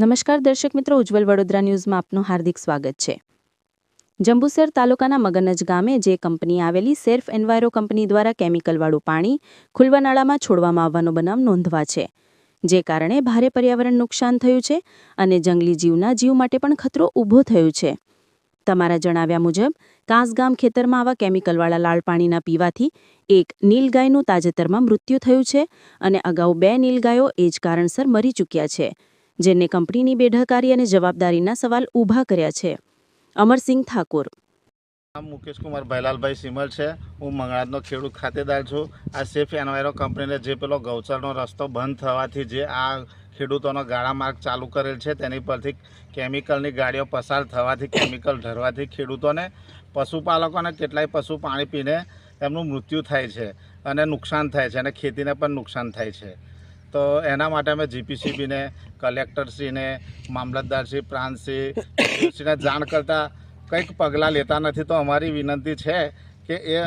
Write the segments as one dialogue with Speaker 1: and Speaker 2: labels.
Speaker 1: નમસ્કાર દર્શક મિત્રો, ઉજ્જવલ વડોદરા ન્યૂઝમાં આપનું હાર્દિક સ્વાગત છે. જંબુસર તાલુકાના મગનજ ગામે જે કંપની આવેલી સેર્ફ એન્વાયરો કંપની દ્વારા કેમિકલવાળું પાણી ખુલવાનાળામાં છોડવામાં આવવાનો બનાવ નોંધવા છે. જે કારણે ભારે પર્યાવરણ નુકસાન થયું છે અને જંગલી જીવના જીવ માટે પણ ખતરો ઊભો થયો છે. તમારા જણાવ્યા મુજબ કાસગામ ખેતરમાં આવા કેમિકલવાળા લાળ પાણીના પીવાથી એક નીલગાયનું તાજેતરમાં મૃત્યુ થયું છે અને અગાઉ બે નીલગાયો એ જ કારણસર મરી ચૂક્યા છે. જેને કંપનીની બેઢકારી અને જવાબદારીના સવાલ ઊભા કર્યા છે. અમરસિંહ ઠાકોર.
Speaker 2: નામ મુકેશ કુમાર ભૈલાલભાઈ સિમલ છે. હું મંગળાજનો ખેડૂત ખાતેદાર છું. આ સેફ એન્વાયરો કંપનીને જે પેલો ગૌચરનો રસ્તો બંધ થવાથી જે આ ખેડૂતોનો ગાળા માર્ગ ચાલુ કરેલ છે, તેની પરથી કેમિકલની ગાડીઓ પસાર થવાથી, કેમિકલ ઢરવાથી ખેડૂતોને, પશુપાલકોને કેટલાય પશુ પાણી પીને એમનું મૃત્યુ થાય છે અને નુકસાન થાય છે અને ખેતીને પણ નુકસાન થાય છે. તો એના માટે અમે જીપીસીબીને કલેક્ટરશ્રીને મામલતદારશ્રી પ્રાંતશ્રીને જાણ કરતાં કંઈક પગલાં લેતા નથી તો અમારી વિનંતી છે કે એ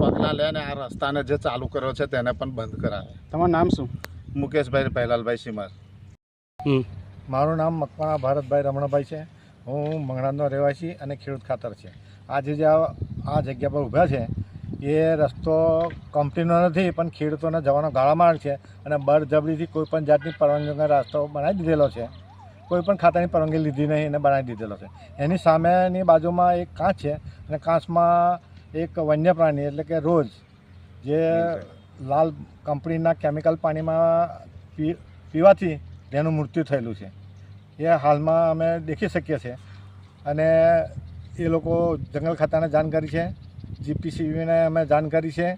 Speaker 2: પગલાં લે ને આ રસ્તાને જે ચાલુ કર્યો છે તેને પણ બંધ કરાવે.
Speaker 3: તમારું નામ શું?
Speaker 2: મુકેશભાઈ પહેલાલભાઈ સિમર
Speaker 4: મારું નામ મકવાણા ભારતભાઈ રમણભાઈ છે. હું મંગળાનો રહેવાસી અને ખેડૂત ખાતર છે. આજે જે આ જગ્યા પર ઊભા છે એ રસ્તો કંપનીનો નથી, પણ ખેડૂતોને જવાનો ગાળા માર્ગ છે અને બળજબરીથી કોઈ પણ જાતની પરવાનગી વગર રસ્તો બનાવી દીધેલો છે. કોઈ પણ ખાતાની પરવાનગી લીધી નહીં એને બનાવી દીધેલો છે. એની સામેની બાજુમાં એક કાંચ છે અને કાંચમાં એક વન્ય પ્રાણી એટલે કે રોજ, જે લાલ કંપનીના કેમિકલ પાણીમાં પીવાથી તેનું મૃત્યુ થયેલું છે. એ હાલમાં અમે દેખી શકીએ છીએ અને એ લોકો જંગલ ખાતાને જાણ કરી છે. જીપીસીબીને અમે જાણ કરી છે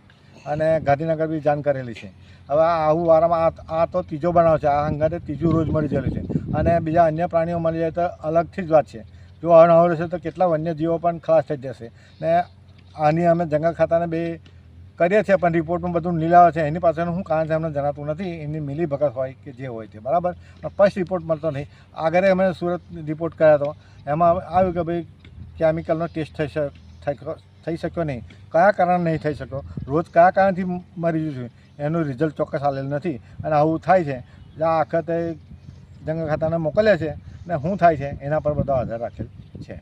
Speaker 4: અને ગાંધીનગર બી જાણ કરેલી છે. હવે આવું વારામાં આ તો ત્રીજો બનાવ છે. આ હંગાતે ત્રીજું રોજ મળી ગયેલું છે. અને બીજા અન્ય પ્રાણીઓ મળી જાય તો અલગથી જ વાત છે. જો અનાવર છે તો કેટલા વન્યજીવો પણ ખલાસ થઈ જશે. ને આની અમે જંગલ ખાતાને બે કરીએ છીએ પણ રિપોર્ટમાં બધું નીલાવે છે. એની પાછળનું શું કારણ છે અમને જણાતું નથી. એની મિલી ભગત હોય કે જે હોય તે. બરાબર? પણ ફર્સ્ટ રિપોર્ટ મળતો નહીં. આગળ અમે સુરત રિપોર્ટ કર્યા હતો એમાં આવ્યું કે ભાઈ કેમિકલનો ટેસ્ટ થઈ શક- થઈ શક્યો નહીં. કયા કારણ નહીં થઈ શક્યો? રોજ કયા કારણથી મરી ગયું છે એનું રિઝલ્ટ ચોક્કસ આવેલ નથી. અને આવું થાય છે. આ આખતે જંગલ ખાતાને મોકલ્યા છે ને શું થાય છે, એના પર બધો આધાર રાખેલ છે.